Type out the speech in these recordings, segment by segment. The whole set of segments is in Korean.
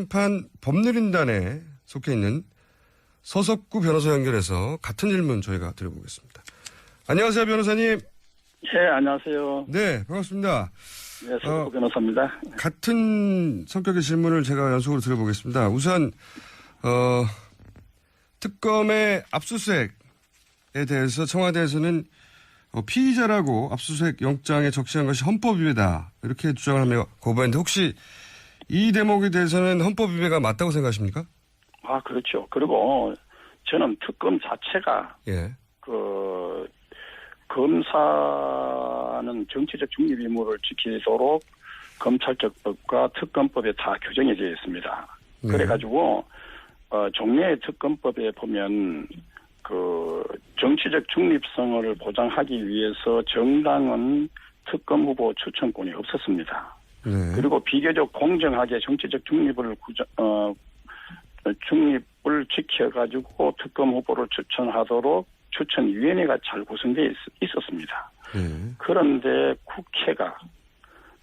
심판 법률인단에 속해 있는 서석구 변호사 연결해서 같은 질문 저희가 드려보겠습니다. 안녕하세요, 변호사님. 예, 안녕하세요. 네, 반갑습니다. 네, 서구 어. 변호사입니다. 같은 성격의 질문을 제가 연속으로 드려보겠습니다. 우선, 어, 특검의 압수수색에 대해서 청와대에서는 어, 피의자라고 압수수색 영장에 적시한 것이 헌법 위배다. 이렇게 주장을 하며 거부했는데 혹시 이 대목에 대해서는 헌법 위배가 맞다고 생각하십니까? 아, 그렇죠. 그리고 저는 특검 자체가 예. 그 검사는 정치적 중립 의무를 지키도록 검찰적법과 특검법에 다 규정이 되어 있습니다. 네. 그래가지고 어, 종래의 특검법에 보면 그 정치적 중립성을 보장하기 위해서 정당은 특검 후보 추천권이 없었습니다. 네. 그리고 비교적 공정하게 정치적 중립을 구정, 어, 중립을 지켜가지고 특검 후보를 추천하도록 추천위원회가 잘 구성되어 있, 있었습니다. 네. 그런데 국회가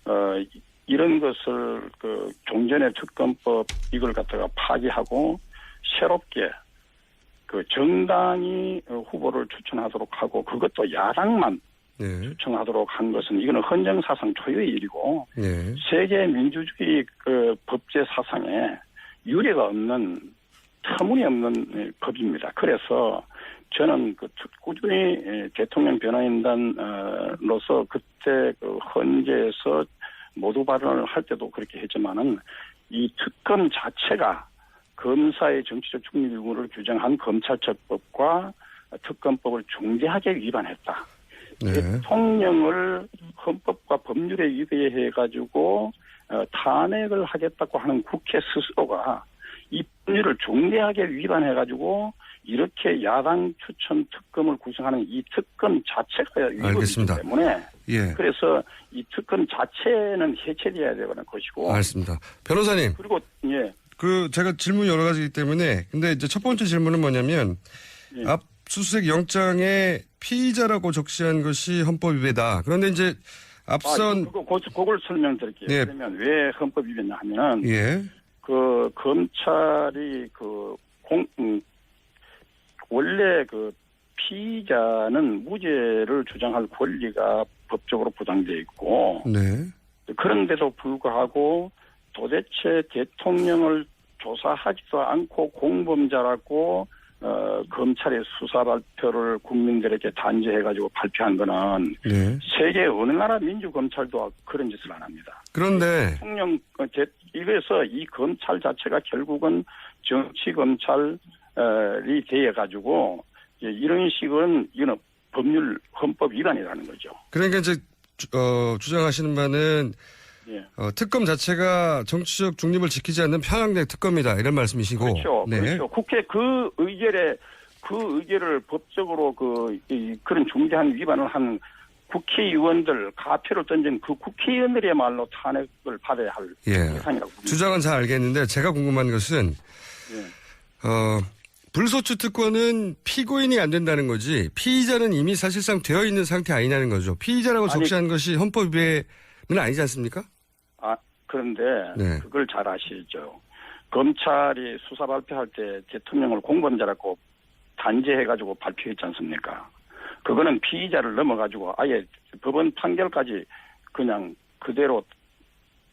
어, 이- 이런 것을 그 종전의 특검법 이걸 갖다가 파기하고 새롭게 그 정당이 어, 후보를 추천하도록 하고 그것도 야당만 네. 추천하도록 한 것은 이거는 헌정 사상 초유의 일이고 네. 세계 민주주의 그 법제 사상에 유례가 없는 터무니없는 예, 법입니다. 그래서 저는 그 특- 꾸준히 예, 대통령 변호인단으로서 그때 그 헌재에서 모두 발언을 할 때도 그렇게 했지만은 이 특검 자체가 검사의 정치적 중립 의무를 규정한 검찰처법과 특검법을 중대하게 위반했다. 네. 대통령을 헌법과 법률에 위배해 가지고 어, 탄핵을 하겠다고 하는 국회 스스로가 이 법률을 중대하게 위반해 가지고 이렇게 야당 추천 특검을 구성하는 이 특검 자체가 위법이기. 때문에 예. 그래서 이 특검 자체는 해체돼야 되는 것이고 알겠습니다. 변호사님, 그리고 예 그 제가 질문이 여러 가지이기 때문에 근데 이제 첫 번째 질문은 뭐냐면 예. 압수수색 영장에 피의자라고 적시한 것이 헌법 위배다. 그런데 이제 앞선 아, 그거, 그걸 설명드릴게요. 예. 그러면 왜 헌법 위배냐 하면 예. 그 검찰이 그 공, 음, 원래 그 피의자는 무죄를 주장할 권리가 법적으로 보장돼 있고 네. 그런데도 불구하고 도대체 대통령을 조사하지도 않고 공범자라고 어, 검찰의 수사 발표를 국민들에게 단죄해가지고 발표한 거는 네. 세계 어느 나라 민주 검찰도 그런 짓을 안 합니다. 그런데 대통령 어, 대- 이래서 이 검찰 자체가 결국은 정치 검찰이 되어 가지고 이런 식은 이건 법률 헌법 위반이라는 거죠. 그러니까 이제 주- 어, 주장하시는 바는 예. 어, 특검 자체가 정치적 중립을 지키지 않는 편향된 특검이다 이런 말씀이시고. 그렇죠. 네. 그렇죠. 국회 그 의결에 그 의결을 법적으로 그 이, 그런 중대한 위반을 한 국회의원들 가표를 던진 그 국회의원들이야말로 탄핵을 받아야 할 예. 봅니다. 주장은 잘 알겠는데 제가 궁금한 것은 예. 어, 불소추 특권은 피고인이 안 된다는 거지 피의자는 이미 사실상 되어 있는 상태 아니냐는 거죠. 피의자라고 아니- 적시한 것이 헌법 위배는 아니지 않습니까? 아, 그런데 네. 그걸 잘 아시죠. 검찰이 수사 발표할 때 대통령을 공범자라고 단죄해가지고 발표했지 않습니까? 그거는 피의자를 넘어가지고 아예 법원 판결까지 그냥 그대로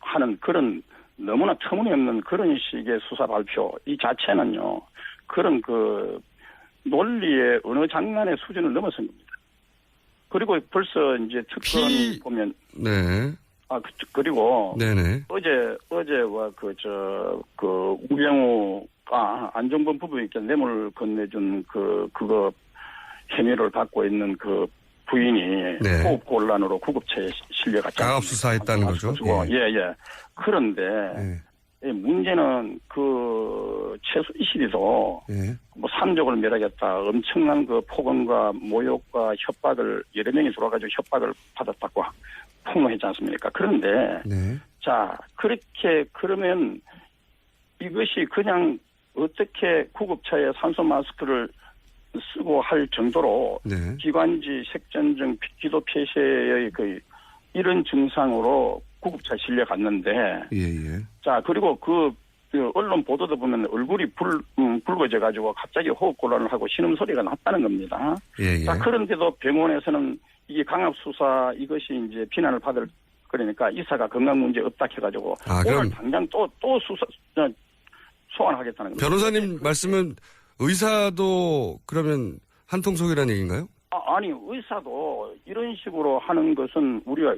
하는 그런 너무나 터무니없는 그런 식의 수사 발표 이 자체는요 그런 그 논리의 어느 장난의 수준을 넘어선 겁니다. 그리고 벌써 이제 특검 피- 보면 네. 아 그- 그리고 네네. 어제 어제와 그 저 그 우병우가 안정범 부부에게 뇌물 건네준 그 그거 혐의를 받고 있는 그 부인이 네. 호흡 곤란으로 구급차에 시- 실려갔죠. 강압 수사했다는 거죠. 예, 예. 그런데 네. 이 문제는 그 최순실이도 예. 뭐 삼족을 멸하겠다 엄청난 그 폭언과 모욕과 협박을 여러 명이 들어와가지고 협박을 받았다고 폭로했지 않습니까? 그런데 네. 자, 그렇게 그러면 이것이 그냥 어떻게 구급차에 산소 마스크를 쓰고 할 정도로 네. 기관지 색전증 기도 폐쇄의 그 이런 증상으로 구급차 실려 갔는데 예, 예. 자 그리고 그 그 언론 보도도 보면 얼굴이 불, 음, 붉어져 가지고 갑자기 호흡 곤란을 하고 신음 소리가 났다는 겁니다. 예, 예. 자, 그런데도 병원에서는 이게 강압 수사 이것이 이제 비난을 받을 그러니까 이사가 건강 문제 없다 해가지고 아, 오늘 당장 또 또 수사 어, 소환하겠다는 겁니다. 변호사님 말씀은 의사도 그러면 한통속이라는 얘기인가요? 아, 아니 의사도 이런 식으로 하는 것은 우리가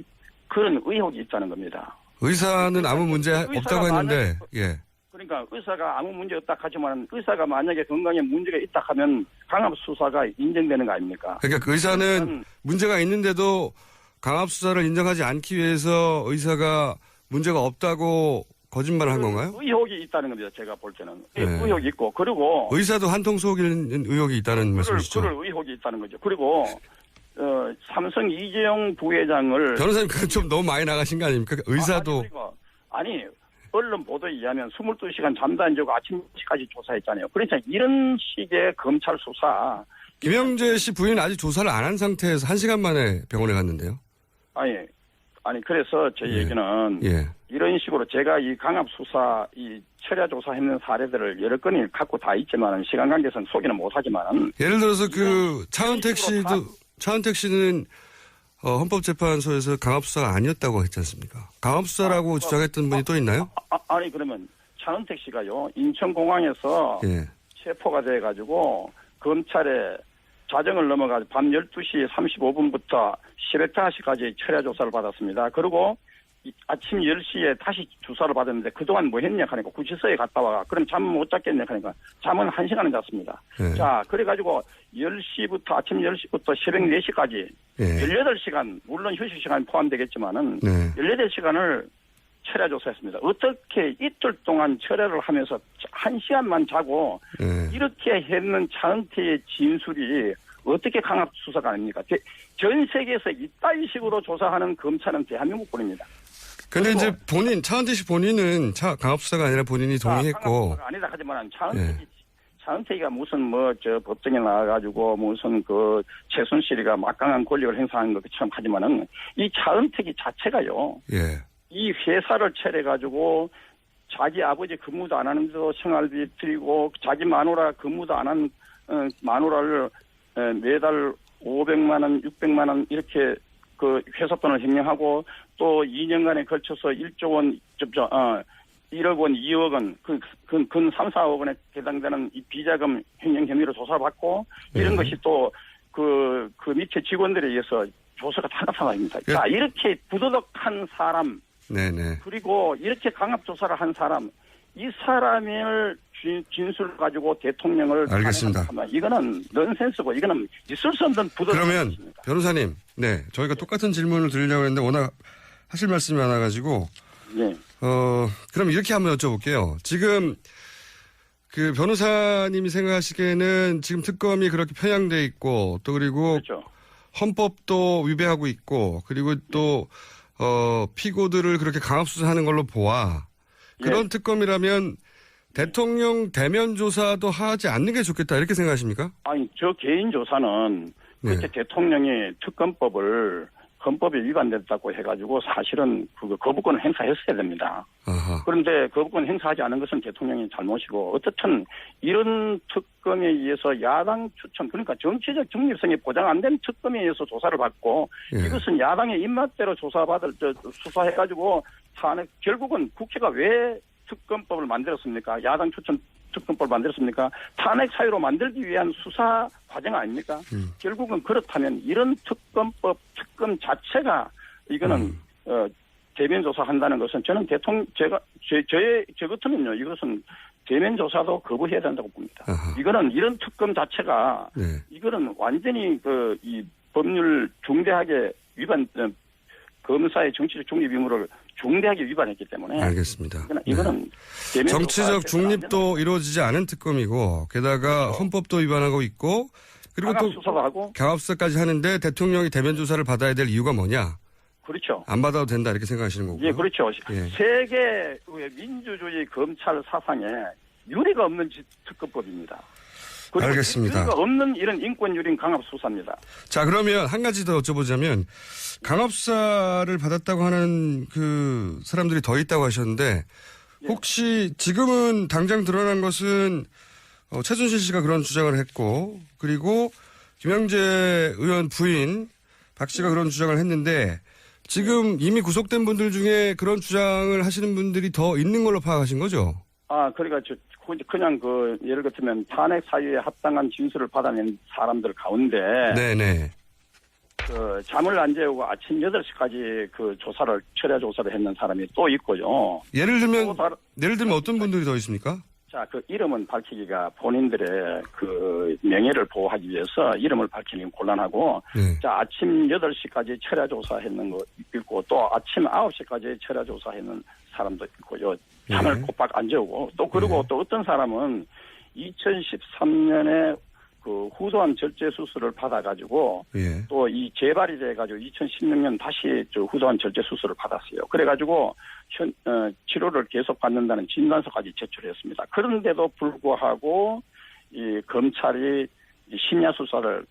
그런 의혹이 있다는 겁니다. 의사는 아무 문제 없다고 했는데, 예. 그러니까 의사가 아무 문제 없다 하지만 의사가 만약에 건강에 문제가 있다 하면 강압 수사가 인정되는 거 아닙니까? 그러니까 그 의사는 그러니까 문제가 있는데도 강압 수사를 인정하지 않기 위해서 의사가 문제가 없다고 거짓말을 한 건가요? 의혹이 있다는 겁니다. 제가 볼 때는 네. 의혹이 있고 그리고 의사도 한통속인 의혹이 있다는 그럴, 말씀이시죠? 그럴 의혹이 있다는 거죠. 그리고 어, 삼성 이재용 부회장을 변호사님 그건 좀 너무 많이 나가신 거 아닙니까? 의사도 아니, 그리고 아니 언론 보도에 의하면 22시간 잠도 안 자고 아침 10시까지 조사했잖아요. 그러니까 이런 식의 검찰 수사 김영재 씨 부인은 아직 조사를 안 한 상태에서 한 시간 만에 병원에 갔는데요. 아니 아니 그래서 제 예. 얘기는 예. 이런 식으로 제가 이 강압 수사 이 철야 조사했는 사례들을 여러 건이 갖고 다 있지만은 시간 관계상 소개는 못하지만은 예를 들어서 그 차은택 씨도 차은택 씨는 어, 헌법재판소에서 강압수사가 아니었다고 했지 않습니까? 강압수사라고 아, 주장했던 분이 또 있나요? 아, 아니 그러면 차은택 씨가요 인천공항에서 예. 체포가 돼가지고 검찰에 자정을 넘어가지고 밤 12시 35분부터 새벽 5시까지 철야 조사를 받았습니다. 그리고 이- 아침 10시에 다시 주사를 받았는데 그동안 뭐 했냐 하니까 구치소에 갔다 와. 그럼 잠 못 잤겠냐 하니까 잠은 1시간은 잤습니다. 예. 자, 그래가지고 10시부터 아침 10시부터 새벽 4시까지 예. 18시간, 물론 휴식 시간 포함되겠지만은 네. 18시간을 철야 조사했습니다. 어떻게 이틀 동안 철야를 하면서 한 시간만 자고 예. 이렇게 했는 차은태의 진술이 어떻게 강압 수사가 아닙니까? 대- 전 세계에서 이따위 식으로 조사하는 검찰은 대한민국뿐입니다. 근데 이제 본인 차은택 씨 본인은 차, 강압수사가 아니라 본인이 자, 강압 동의했고 수사가 아니다 하지만 차은택이 예. 차은택이가 무슨 뭐 저 법정에 나와가지고 무슨 그 최순실이가 막강한 권력을 행사하는 것처럼 하지만은 이 차은택이 자체가요. 예. 이 회사를 차려가지고 자기 아버지 근무도 안 하는데도 생활비 드리고 자기 마누라 근무도 안한 어, 마누라를 에, 매달 500만 원, 600만 원 이렇게 그 회사 돈을 횡령하고 또 2년간에 걸쳐서 1조 원, 어, 1억 원, 2억 원, 그, 근, 근 3, 4억 원에 해당되는 이 비자금 횡령 혐의로 조사를 받고 이런 네. 것이 또 그, 그 밑에 직원들에 의해서 조사가 다 나타납니다. 예. 자, 이렇게 부도덕한 사람, 네네. 그리고 이렇게 강압 조사를 한 사람 이 사람을 진- 진술 가지고 대통령을 알겠습니다. 이거는 넌센스고 이거는 있을 수 없는 부도 그러면 변호사님, 네 저희가 똑같은 질문을 드리려고 했는데 워낙 하실 말씀이 많아가지고 예. 어 그럼 이렇게 한번 여쭤볼게요. 지금 그 변호사님이 생각하시기에는 지금 특검이 그렇게 편향돼 있고 또 그리고 그렇죠. 헌법도 위배하고 있고 그리고 또 어, 피고들을 그렇게 강압 수사하는 걸로 보아 그런 예. 특검이라면 대통령 대면 조사도 하지 않는 게 좋겠다 이렇게 생각하십니까? 아니 저 개인 조사는 네. 그렇게 대통령이 특검법을 헌법에 위반됐다고 해가지고 사실은 그 거부권을 행사했어야 됩니다. 아하. 그런데 거부권 행사하지 않은 것은 대통령의 잘못이고 어떻든 이런 특검에 의해서 야당 추천 그러니까 정치적 중립성이 보장 안 된 특검에 의해서 조사를 받고 예. 이것은 야당의 입맛대로 조사받을 저, 수사해가지고 탄핵 결국은 국회가 왜 특검법을 만들었습니까? 야당 추천 특검법을 만들었습니까? 탄핵 사유로 만들기 위한 수사 과정 아닙니까? 음. 결국은 그렇다면 이런 특검법 특검 자체가 이거는 음. 어, 대면 조사한다는 것은 저는 대통령 제가 제 저의 저 같으면요 이것은 대면 조사도 거부해야 된다고 봅니다. 아하. 이거는 이런 특검 자체가 네. 이거는 완전히 그 이 법률 중대하게 위반 어, 검사의 정치적 중립 의무를 중대하게 위반했기 때문에 알겠습니다. 이거는, 네. 정치적 중립도 이루어지지 않은 특검이고 게다가 헌법도 위반하고 있고 그리고 또 하고 강압수사까지 하는데 대통령이 대면 조사를 받아야 될 이유가 뭐냐? 그렇죠. 안 받아도 된다 이렇게 생각하시는 거고요. 예, 그렇죠. 예. 세계 민주주의 검찰 사상에 유리가 없는 지- 특검법입니다. 그리고 알겠습니다. 유리가 없는 이런 인권유린 강압 수사입니다. 자 그러면 한 가지 더 여쭤보자면 강압 수사를 받았다고 하는 그 사람들이 더 있다고 하셨는데 예. 혹시 지금은 당장 드러난 것은 어, 최순실 씨가 그런 주장을 했고 그리고 김영재 의원 부인 박 씨가 그런 주장을 했는데 지금 이미 구속된 분들 중에 그런 주장을 하시는 분들이 더 있는 걸로 파악하신 거죠? 아, 그러니까 저 그- 그냥 그 예를 들면 탄핵 사유에 합당한 진술을 받아낸 사람들 가운데 네네. 그 잠을 안 재우고 아침 8시까지 그 조사를 철야 조사를 했는 사람이 또 있고요. 예를 또 들면 예를 들면 어떤 분들이 더 있습니까? 자, 그 이름은 밝히기가 본인들의 그 명예를 보호하기 위해서 이름을 밝히는 곤란하고 네. 자, 아침 8시까지 철야 조사했는 거 있고 또 아침 9시까지 철야 조사했는 사람도 있고요. 잠을 네. 꼬박 안 재우고 또 그리고 또 어떤 사람은 2013년에 그 후소한 절제 수술을 받아가지고 예. 또이 재발이 돼가지고 2016년 다시 저 후소한 절제 수술을 받았어요. 그래가지고 현, 어, 치료를 계속 받는다는 진단서까지 제출했습니다. 그런데도 불구하고 이 검찰이 이 심야 수사를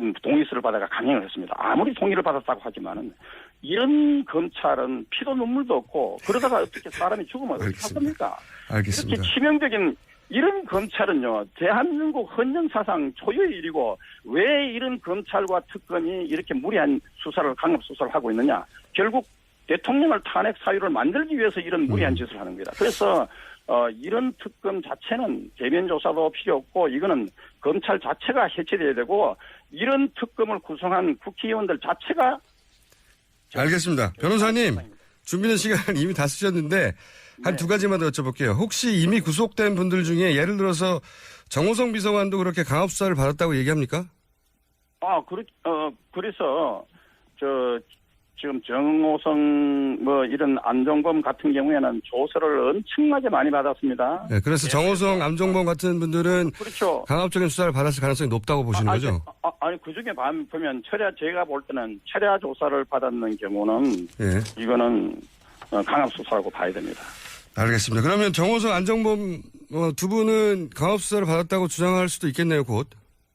음, 동의서를 받아가 강행을 했습니다. 아무리 동의를 받았다고 하지만은 이런 검찰은 피도 눈물도 없고 그러다가 어떻게 사람이 죽으면 어떻게. 합니까? 알겠습니다. 이렇게 치명적인 이런 검찰은요 대한민국 헌정 사상 초유의 일이고 왜 이런 검찰과 특검이 이렇게 무리한 수사를 강압 수사를 하고 있느냐 결국 대통령을 탄핵 사유를 만들기 위해서 이런 무리한 음. 짓을 하는 겁니다. 그래서 어, 이런 특검 자체는 대면 조사도 필요 없고 이거는 검찰 자체가 해체돼야 되고 이런 특검을 구성한 국회의원들 자체가 알겠습니다. 변호사님 준비된 시간 이미 다 쓰셨는데 한 네. 두 가지만 더 여쭤볼게요. 혹시 이미 구속된 분들 중에 예를 들어서 정호성 비서관도 그렇게 강압 수사를 받았다고 얘기합니까? 아, 그렇, 어, 그래서, 저, 지금 정호성, 뭐, 이런 안종범 같은 경우에는 조서를 엄청나게 많이 받았습니다. 네, 그래서 정호성, 암종범 같은 분들은 그렇죠. 강압적인 수사를 받았을 가능성이 높다고 보시는 아, 거죠? 아, 아, 니 그 중에 봐- 보면, 철야, 제가 볼 때는 철야 조사를 받았는 경우는, 예. 이거는, 어, 강압 수사라고 봐야 됩니다. 알겠습니다. 그러면 정호성, 안정범 어, 두 분은 강압 수사를 받았다고 주장할 수도 있겠네요, 곧.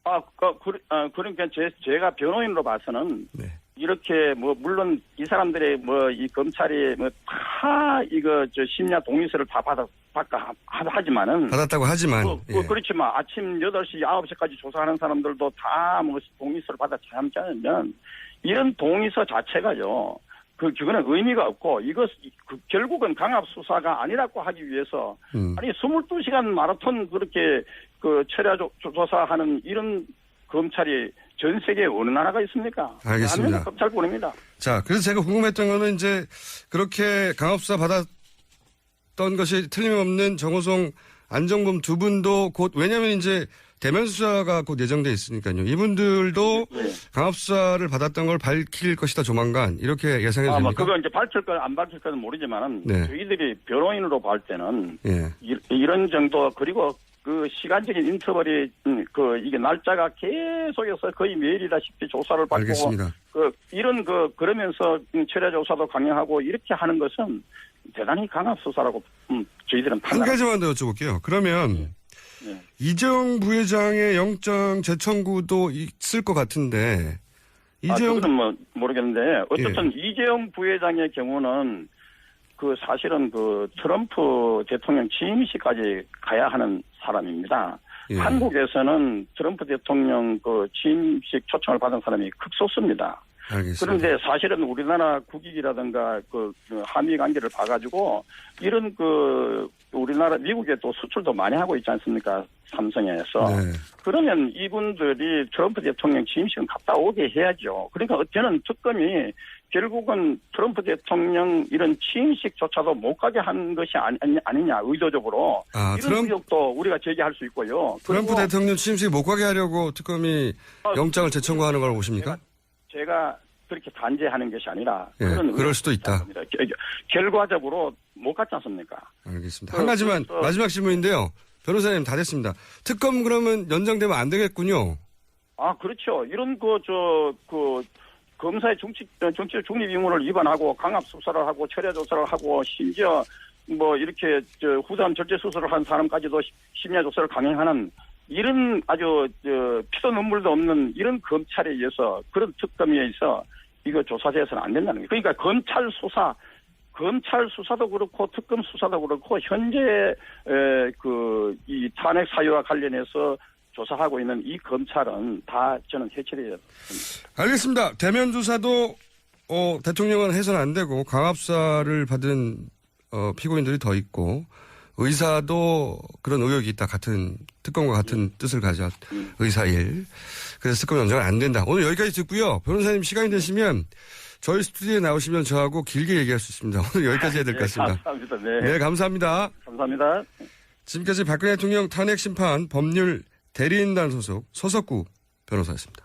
아, 그, 그, 아, 그러니까 제, 제가 변호인으로 봐서는, 네. 이렇게 뭐 물론 이 사람들의 뭐 이 검찰이 뭐 다 이거 저 심야 동의서를 다 받아 받까 하- 하지만은 받았다고 하지만 그, 그, 예. 그렇지만 아침 8시 9시까지 조사하는 사람들도 다 뭐 동의서를 받아 참지 않으면 이런 동의서 자체가요. 그 그거는 의미가 없고 이것 그 결국은 강압 수사가 아니라고 하기 위해서 음. 아니 22시간 마라톤 그렇게 그 철야 조- 조사하는 이런 검찰이 전 세계에 어느 나라가 있습니까? 알겠습니다. 대한민국 검찰뿐입니다. 자, 그래서 제가 궁금했던 거는 이제 그렇게 강압수사 받았던 것이 틀림없는 정호성, 안정범 두 분도 곧, 왜냐면 이제 대면 수사가 곧 예정돼 있으니까요. 이분들도 네. 강압수사를 받았던 걸 밝힐 것이다 조만간 이렇게 예상해도 아, 뭐 됩니까? 그거 이제 밝힐 거안 밝힐 거는 모르지만은 네. 저희들이 변호인으로 볼 때는 예. 이, 이런 정도 그리고 그 시간적인 인터벌이 음, 그 이게 날짜가 계속해서 거의 매일이다시피 조사를 받고 알겠습니다. 그 이런 그 그러면서 음, 철야 조사도 강행하고 이렇게 하는 것은 대단히 강압 수사라고 음, 저희들은 한 판단. 가지만 더 여쭤볼게요. 그러면 네. 이재용 부회장의 영장 재청구도 있을 것 같은데 아, 이재용 그거는 뭐 모르겠는데 어쨌든 이재용 부회장의 경우는 그 사실은 그 트럼프 대통령 취임식까지 가야 하는 사람입니다. 예. 한국에서는 트럼프 대통령 그 취임식 초청을 받은 사람이 극소수입니다. 알겠습니다. 그런데 사실은 우리나라 국익이라든가 그, 그 한미 관계를 봐가지고 이런 그 우리나라 미국에 또 수출도 많이 하고 있지 않습니까? 삼성에서. 네. 그러면 이분들이 트럼프 대통령 취임식은 갔다 오게 해야죠. 그러니까 저는 특검이 결국은 트럼프 대통령 이런 취임식조차도 못 가게 한 것이 아니, 아니 냐 의도적으로 아, 이런 트럼프- 의혹도 우리가 제기할 수 있고요. 트럼프 대통령 취임식 못 가게 하려고 특검이 어, 영장을 재청구하는 걸 보십니까? 제가 그렇게 단죄하는 것이 아니라 예, 그런 그럴 수도 있다. 겨- 결과적으로 못 갔지 않습니까? 알겠습니다. 어, 한 가지만 어. 마지막 질문인데요. 변호사님 다 됐습니다. 특검 그러면 연장되면 안 되겠군요. 아, 그렇죠. 이런 그, 저, 그, 검사의 정치, 어, 정치 중립 의무를 위반하고 강압 수사를 하고 철야 조사를 하고 심지어 뭐 이렇게 저 후담 절제 수술을 한 사람까지도 시- 심야 조사를 강행하는 이런 아주 저 피도 눈물도 없는 이런 검찰에 의해서 그런 특검에 의해서 이거 조사돼서는 안 된다는 거예요. 그러니까 검찰 수사 검찰 수사도 그렇고 특검 수사도 그렇고 현재 그이 탄핵 사유와 관련해서 조사하고 있는 이 검찰은 다 저는 해체돼야 알겠습니다. 대면 조사도 어, 대통령은 해서는 안 되고 강압사를 받은 어, 피고인들이 더 있고 의사도 그런 의혹이 있다. 같은 특검과 같은 뜻을 가져 의사일. 그래서 특검 연장은 안 된다. 오늘 여기까지 듣고요. 변호사님 시간이 되시면 저희 스튜디오에 나오시면 저하고 길게 얘기할 수 있습니다. 오늘 여기까지 해야 될 것 같습니다. 감사합니다. 네. 네, 감사합니다. 감사합니다. 지금까지 박근혜 대통령 탄핵 심판 법률 대리인단 소속 서석구 변호사였습니다.